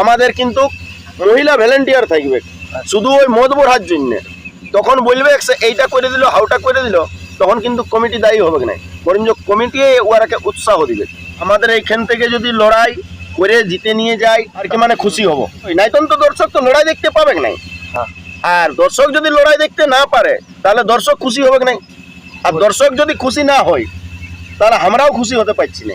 আমাদের কিন্তু মহিলা ভলেন্টিয়ার থাকবে। শুধু ওই মদ বোড়ার জন্য। তখন বলবে সে এইটা করে দিল হাউটা করে দিল তখন কিন্তু কমিটি দায়ী হবে না বরঞ্চ কমিটি ওরাকে উৎসাহ দিবে। আমাদের এইখান থেকে যদি লড়াই করে জিতে নিয়ে যায় আর কি মানে খুশি হব? নাইতন তো দর্শক তো লড়াই দেখতে পাবে নাই? হ্যাঁ। আর দর্শক যদি লড়াই দেখতে না পারে তাহলে দর্শক খুশি হবে নাই? আর দর্শক যদি খুশি না হয় তাহলে আমরাও খুশি হতে পারছি না।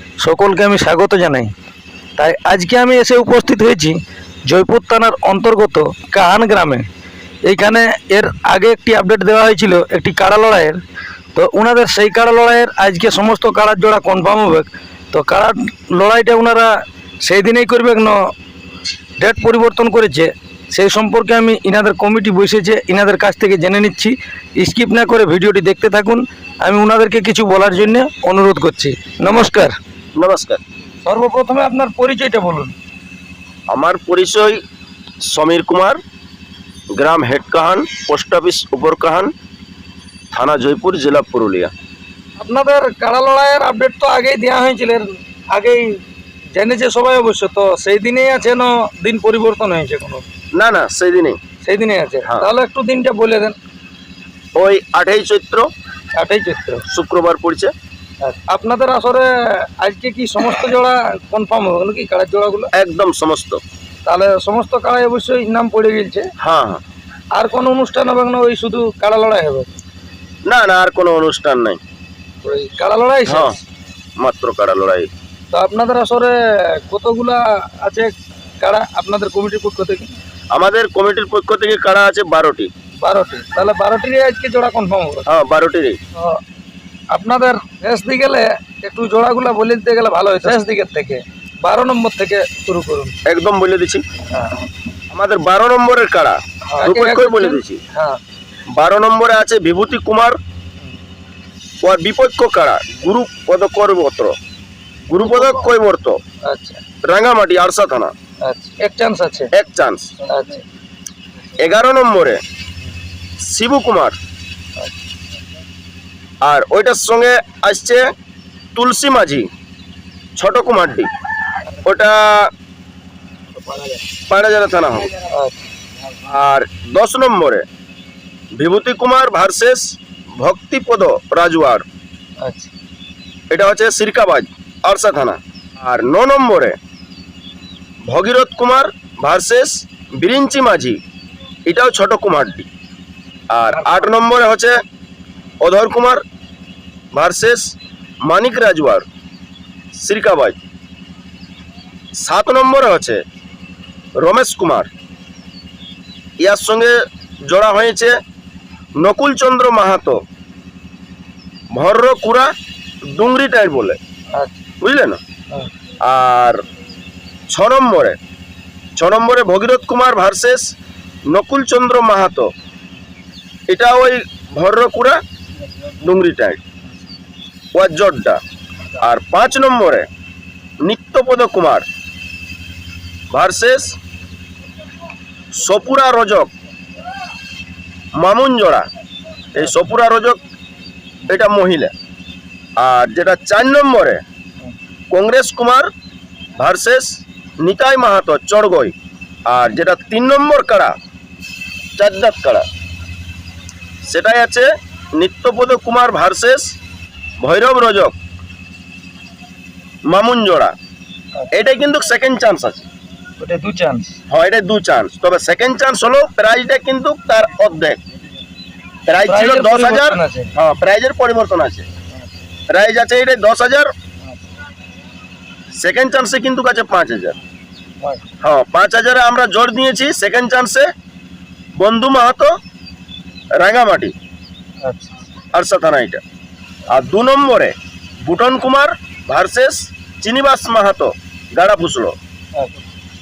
সকলকে আমি স্বাগত জানাই। তাই আজকে আমি এসে উপস্থিত হয়েছি জয়পুর থানার অন্তর্গত কাহান গ্রামে। এইখানে এর আগে একটি আপডেট দেওয়া হয়েছিল, একটি কাড়া লড়াইয়ের। তো ওনাদের সেই কাড়া লড়াইয়ের আজকে সমস্ত কাড়ার জোড়া কনফার্ম হবে। তো কাড়ার লড়াইটা ওনারা সেই দিনেই করবে ন ডেট পরিবর্তন করেছে। সেই সম্পর্কে আমি ইনাদের কমিটি বসেছে, ইনাদের কাছ থেকে জেনে নিচ্ছি। স্কিপ না করে ভিডিওটি দেখতে থাকুন। আমি ওনাদেরকে কিছু বলার জন্য অনুরোধ করছি। নমস্কার। নমস্কার। সর্বপ্রথমে আপনার পরিচয়টা বলুন। আমার পরিচয় সমীর কুমার গ্রাম হেডকাহান পোস্ট অফিস উপরকাহান থানা জয়পুর জেলা পুরুলিয়া। আপনাদের কাড়া লড়াইয়ের আপডেট তো আগেই দেওয়া হয়েছিল আগেই জেনেছে সবাই অবশ্য তো সেই দিনেই আছে না দিন পরিবর্তন হয়েছে কোনো? না না সেই দিনেই। সেই দিনেই আছে। হ্যাঁ। তাহলে একটু দিনটা বলে দেন। ওই আঠাই চৈত্র আটাই চৈত্র। শুক্রবার পড়ছে। আপনাদের আসরে আজকে কি সমস্ত জোড়া কনফার্ম হবে নাকি? কাড়ার জোড়াগুলো? একদম সমস্ত। তাহলে সমস্ত কাড়াই অবশ্যই নাম পড়ে গেছে হ্যাঁ। হ্যাঁ আর কোনো অনুষ্ঠান হবে না ওই শুধু কাড়া লড়াই হবে? না না আর কোনো অনুষ্ঠান নাই। ওই কাড়া লড়াই হ্যাঁ মাত্র কাড়া লড়াই। তো আপনাদের আসরে কতগুলা আছে কাড়া আপনাদের কমিটির পক্ষ থেকে? আমাদের কমিটির পক্ষ থেকে কাড়া আছে? বারোটি। বারোটি। তাহলে বারোটিরই আজকে জোড়া কনফার্ম হবে। হ্যাঁ বারোটিরই। তো আপনাদের শেষ দিকে গেলে একটু জোড়াগুলা বলে দিতে গেলে ভালো হয় শেষ দিকের থেকে। বারো নম্বর থেকে শুরু করুন। একদম বলে দিচ্ছি। হ্যাঁ। আমাদের বারো নম্বরের কাড়া হ্যাঁ, বলে দিচ্ছি হ্যাঁ। বারো নম্বরে আছে বিভূতি কুমার। ও বিপক্ষ কাড়া গুরুপদ করবত্র গুরুপদ কৈবর্ত আচ্ছা। রাঙ্গামাটি আরসা থানা। আচ্ছা এক চান্স আছে। এক চান্স আচ্ছা। এগারো নম্বরে শিবু কুমার আর ওইটার সঙ্গে আসছে তুলসী মাঝি ছোট কুমারডি ওটা পায়রাজারা থানা হবে। আর দশ নম্বরে বিভূতি কুমার ভার্সেস ভক্তিপদ রাজুয়ার। আচ্ছা। এটা হচ্ছে সিরকাবাজ আরসা থানা। আর ন নম্বরে ভগীরথ কুমার ভার্সেস বিরিঞ্চি মাঝি এটাও ছোট কুমারটি। আর আট নম্বরে হচ্ছে অধর কুমার ভার্সেস মানিক রাজওয়ার, সিরকাবাজ। সাত নম্বরে হচ্ছে রমেশ কুমার। ইয়ার সঙ্গে জোড়া হয়েছে নকুলচন্দ্র মাহাতো। ভর্র কুড়া ডুংরি টাইর বলে। বুঝলে না। আর ছ নম্বরে ছ নম্বরে ভগীরথ কুমার ভার্সেস নকুলচন্দ্র মাহাতো। এটা ওই ভর্রকুড়া ডুংরি টাইট ওয়ার জড্ডা আর পাঁচ নম্বরে নিত্যপদ কুমার ভার্সেস সপুরা রজক মামুন জোড়া এই সপুরা রজক, এটা মহিলা। আর যেটা চার নম্বরে কংগ্রেস কুমার ভার্সেস নিতাই মাহাতো, চড়গই। আর যেটা তিন নম্বর কাড়া চারদাত কাড়া। সেটাই আছে নিত্যপদ কুমার ভার্সেস ভৈরব রজক মামুন জোড়া। এটাই কিন্তু সেকেন্ড চান্স আছে। ওটা দু চান্স হয় এটা দু চান্স তবে সেকেন্ড চান্স হলো প্রাইজটা কিন্তু তার অর্ধেক। প্রাইজ ছিল দশ হাজার। হ্যাঁ প্রাইজের পরিবর্তন আছে। প্রাইজ আছে এটা দশ হাজার। সেকেন্ড চান্সে কিন্তু আছে পাঁচ হাজার। হ্যাঁ পাঁচ হাজারে আমরা জোর দিয়েছি সেকেন্ড চান্সে বন্ধু মাহাতো রাঙামাটি। আচ্ছা। আরসা থানা এটা। আর দু নম্বরে বুটন কুমার ভার্সেস চিনিবাস মাহাতো গাড়া ফুসলো।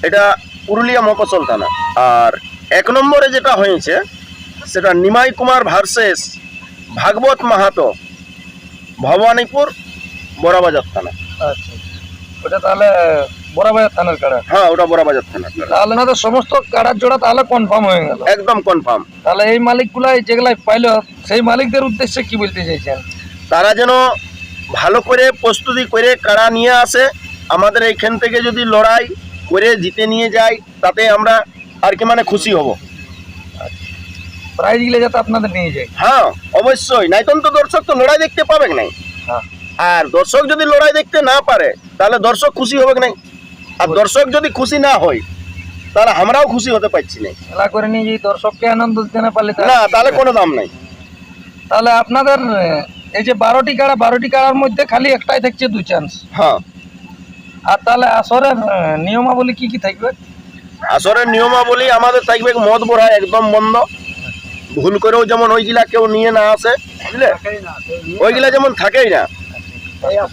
এটা পুরুলিয়া মফসল থানা। আর এক নম্বরে যেটা হয়েছে সেটা নিমাই কুমার ভার্সেস ভাগবত মাহাতো ভবানীপুর বড়াবাজার থানা। আচ্ছা ওটা তাহলে বড়াবাজার থানার কাড়া হ্যাঁ ওটা বড়াবাজার থানা তাহলে না তো সমস্ত কাড়ার জোড়া তাহলে কনফার্ম হয়ে গেল। একদম কনফার্ম তাহলে এই মালিকগুলাই যেগুলাই পাইল সেই মালিকদের উদ্দেশ্যে কি বলতে চাইছেন? তারা যেন ভালো করে প্রস্তুতি করে কাড়া নিয়ে আসে আমাদের এইখান থেকে যদি লড়াই করে জিতে নিয়ে যায় তাতে আমরা আর কি মানে খুশি হব। প্রাইজগুলো যাতে আপনাদের নিয়ে যায়। হ্যাঁ অবশ্যই। নাইতন তো দর্শক তো লড়াই দেখতে পাবে নাই। হ্যাঁ। আর দর্শক যদি লড়াই দেখতে না পারে তাহলে দর্শক খুশি হবে নাই। আর দর্শক যদি খুশি না হয় তাহলে আমরাও খুশি হতে পারছি না খেলা করে নিয়ে দর্শককে আনন্দ দিতে না পারলে না তাহলে কোনো দাম নাই। তাহলে আপনাদের এই যে বারোটি কাড়া বারোটি কাড়ার মধ্যে খালি একটাই থাকছে দু চান্স হ্যাঁ। আর তাহলে আসরের নিয়মাবলী কি কি থাকবে? আসরের নিয়মাবলী আমাদের থাকবে মদ ভরা একদম বন্ধ। ভুল করেও যেমন ওইগুলা কেউ নিয়ে না আসে বুঝলে? ওইগুলা যেমন থাকেই না।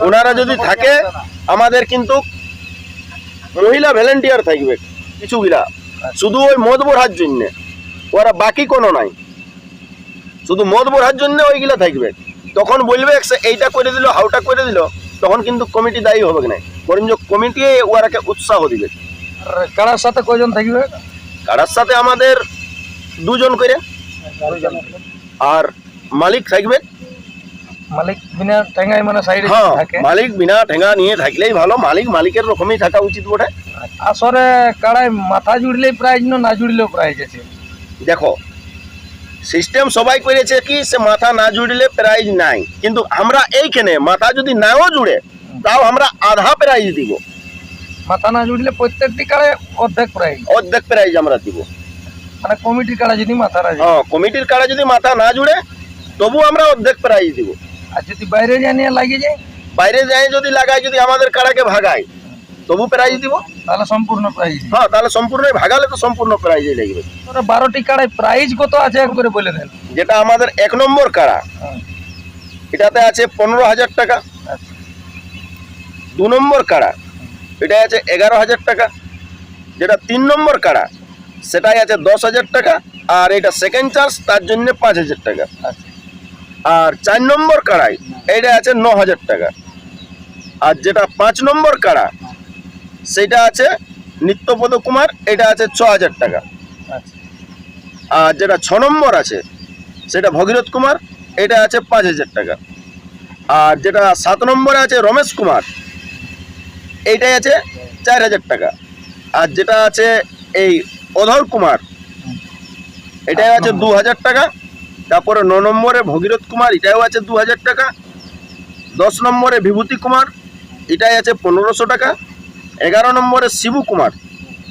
ওনারা যদি থাকে আমাদের কিন্তু মহিলা ভলেন্টিয়ার থাকবে কিছুগুলা। শুধু ওই মদ বোড়ার জন্যে। ওরা বাকি কোনো নাই। শুধু মদ বোড়ার জন্য ওইগুলা থাকবে। তখন বলবে এইটা করে দিল হাউটা করে দিল তখন কিন্তু কমিটি দায়ী হবে না? বরঞ্চ কমিটি ওরাকে উৎসাহ দিবে। কারার সাথে কয়জন থাকবে? কারার সাথে আমাদের দুজন করে। আর মালিক থাকবে। মালিক বিনা ঠেঙ্গাই মানে সাইডে হ্যাঁ থাকে। মালিক বিনা ঠেঙ্গা নিয়ে থাকলেই ভালো মালিক মালিকের রকমই থাকা উচিত বটে। আসরে কাড়ায় মাথা জুড়লেই প্রাইজ না না জুড়লেও প্রাইজ আছে দেখো সিস্টেম সবাই করেছে কি সে মাথা না জুড়লে প্রাইজ নাই। কিন্তু আমরা এইখানে মাথা যদি নাও জুড়ে তাও আমরা আধা প্রাইজ দিব। মাথা না জুড়লে প্রত্যেকটি কাড়ায় অর্ধেক প্রাইজ অর্ধেক প্রাইজ আমরা দিব। মানে কমিটির কাড়া যদি মাথা রাজে হ্যাঁ কমিটির কারা যদি মাথা না জুড়ে তবু আমরা অর্ধেক প্রাইজ দিব। আর যদি বাইরে জানিয়ে লাগিয়ে যায়? বাইরে যাই যদি লাগাই যদি আমাদের কারাকে ভাগায় তবু প্রাইজ দিব। তাহলে সম্পূর্ণ প্রাইজ। হ্যাঁ তাহলে সম্পূর্ণ ভাগালে তো সম্পূর্ণ প্রাইজই লাগবে। বারোটি কাড়ায় প্রাইজ কত আছে একবারে বলে দেন। যেটা আমাদের এক নম্বর কাড়া। হ্যাঁ, এটাতে আছে পনেরো হাজার টাকা। দু নম্বর কাড়া। এটা আছে এগারো হাজার টাকা। যেটা তিন নম্বর কাড়া সেটাই আছে দশ হাজার টাকা। আর এটা সেকেন্ড চার্জ তার জন্য পাঁচ হাজার টাকা। আচ্ছা। আর চার নম্বর কাড়াই এটা আছে ন হাজার টাকা। আর যেটা পাঁচ নম্বর কাড়া সেটা আছে নিত্যপদ কুমার এটা আছে ছ হাজার টাকা। আচ্ছা। আর যেটা ছ নম্বর আছে সেটা ভগীরথ কুমার এটা আছে পাঁচ হাজার টাকা। আর যেটা সাত নম্বরে আছে রমেশ কুমার এইটাই আছে চার হাজার টাকা। আর যেটা আছে এই অধর কুমার এটাই আছে দু হাজার টাকা। তারপরে ন নম্বরে ভগীরথ কুমার এটাও আছে দু হাজার টাকা। দশ নম্বরে বিভূতি কুমার এটাই আছে পনেরোশো টাকা। এগারো নম্বরে শিবু কুমার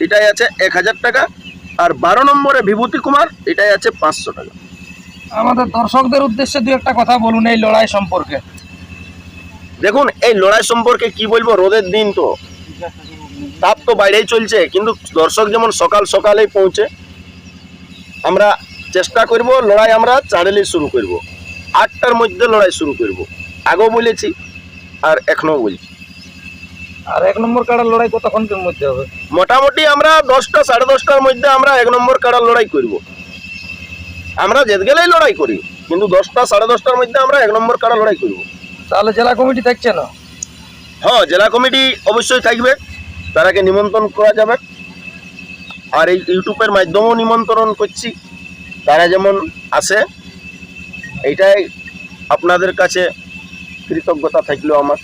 এটাই আছে এক হাজার টাকা। আর বারো নম্বরে বিভূতি কুমার এটাই আছে পাঁচশো টাকা। আমাদের দর্শকদের উদ্দেশ্যে দু একটা কথা বলুন এই লড়াই সম্পর্কে। দেখুন এই লড়াই সম্পর্কে কি বলব রোদের দিন তো। তাপ তো বাইরেই চলছে কিন্তু দর্শক যেমন সকাল সকালেই পৌঁছে আমরা চেষ্টা করব লড়াই আমরা চাড়েলে শুরু করব। আটটার মধ্যে লড়াই শুরু করব। আগেও বলেছি আর এখনও বলছি। আর এক নম্বর কাড়ার লড়াই কতক্ষণের মধ্যে হবে? মোটামুটি আমরা দশটা সাড়ে দশটার মধ্যে আমরা এক নম্বর কাড়ার লড়াই করব। আমরা যেত গেলেই লড়াই করি কিন্তু দশটা সাড়ে দশটার মধ্যে আমরা এক নম্বর কাড়া লড়াই করব। তাহলে জেলা কমিটি থাকছে না? হ্যাঁ জেলা কমিটি অবশ্যই থাকবে তারাকে নিমন্ত্রণ করা যাবে। আর এই ইউটিউবের মাধ্যমেও নিমন্ত্রণ করছি তারা যেমন আসে এইটাই আপনাদের কাছে কৃতজ্ঞতা থাকল আমার।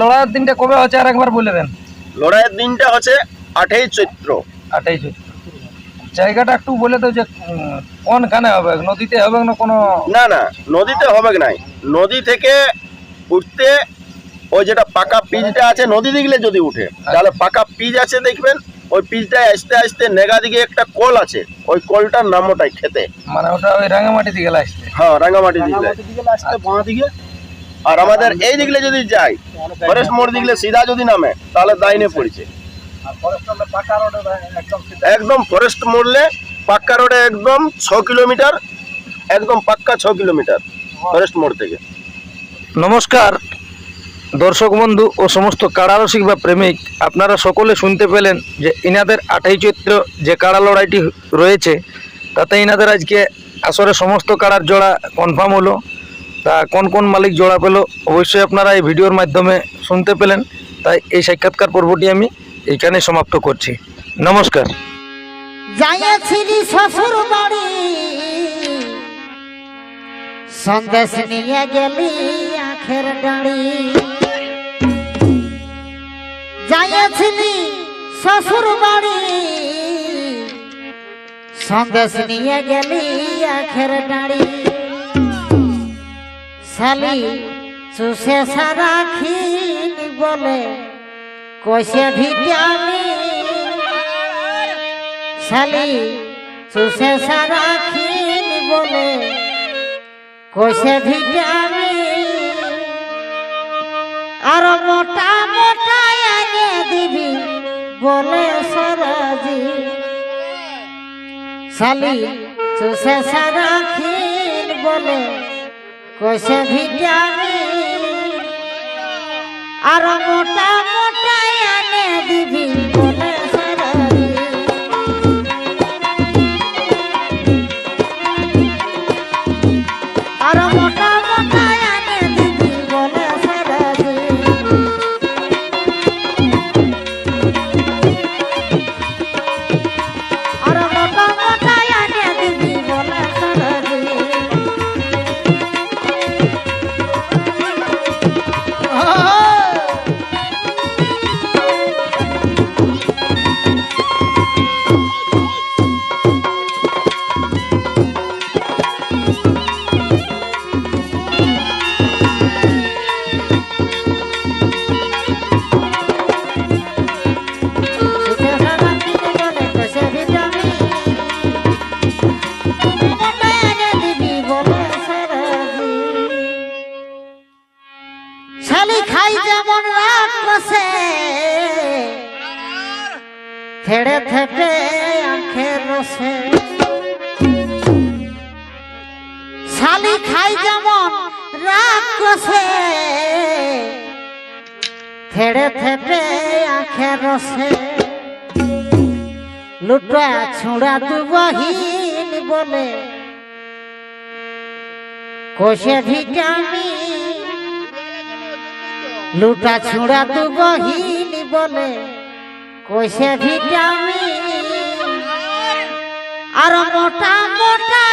লড়াইয়ের দিনটা কবে হচ্ছে আর একবার বলে দেন। লড়াইয়ের দিনটা হচ্ছে আঠেই চৈত্র। আঠাইশ জায়গাটা একটু বলে দাও যে কোনখানে হবে? নদীতে হবে না কোনো না না নদীতে হবে নাই? নদী থেকে উঠতে ওই যেটা পাকা পিচটা আছে নদী দিকলে যদি উঠে তাহলে পাকা পিচ আছে দেখবেন ওই পিচটায় আসতে আসতে নেগা দিকে একটা কল আছে ওই কলটার নাম ওটাই খেতে। মানে ওটা ওই রাঙামাটি দিকে আসছে। হ্যাঁ রাঙ্গামাটি দিকলে আসতে বাঁ দিকে। আর আমাদের এই দিকলে যদি যাই ফরেস্ট মোড় দিকলে সিধা যদি নামে তাহলে দাইনে পড়ছে। একদম ফরেস্ট মোড়লে পাক্কা রোডে একদম ছ কিলোমিটার একদম পাক্কা ছ কিলোমিটার ফরেস্ট মোড় থেকে। নমস্কার দর্শক বন্ধু ও সমস্ত কাড়ারসিক বা প্রেমিক আপনারা সকলে শুনতে পেলেন যে ইনাদের আঠাই চৈত্র যে কাড়া লড়াইটি রয়েছে তাতে ইনাদের আজকে আসরে সমস্ত কাড়ার জোড়া কনফার্ম হলো। তা কোন কোন মালিক জোড়া পেল অবশ্যই আপনারা এই ভিডিওর মাধ্যমে শুনতে পেলেন। তাই এই সাক্ষাৎকার পর্বটি আমি এইখানে সমাপ্ত করছি। নমস্কার। শ্বশুর বাড়ি সন্দেশ নিয়ে গেলি আখের শালি চুষে সারা খিনি বলে কষে ভিটামিন শালি চুষে সারা খিন বলে কষে ভিটামিন আর মোটা মোটা এনে দিবি বলে সরাজি। শালি চুষে সারা খিন বলে কষে ভিটামি আর মোটা মোটা এনে দিবি। থেড়ে থেপে আখের রসে। শালি খাই যেমন রাত বসে থেড়ে থেপে আখের রসে। লুটা ছুঁড়া তু বহিন বলে। কোষে ভিটামিন। লুটা ছুঁড়া তু বহিন বলে। কইসে ভিটামিন। আর মোটা মোটা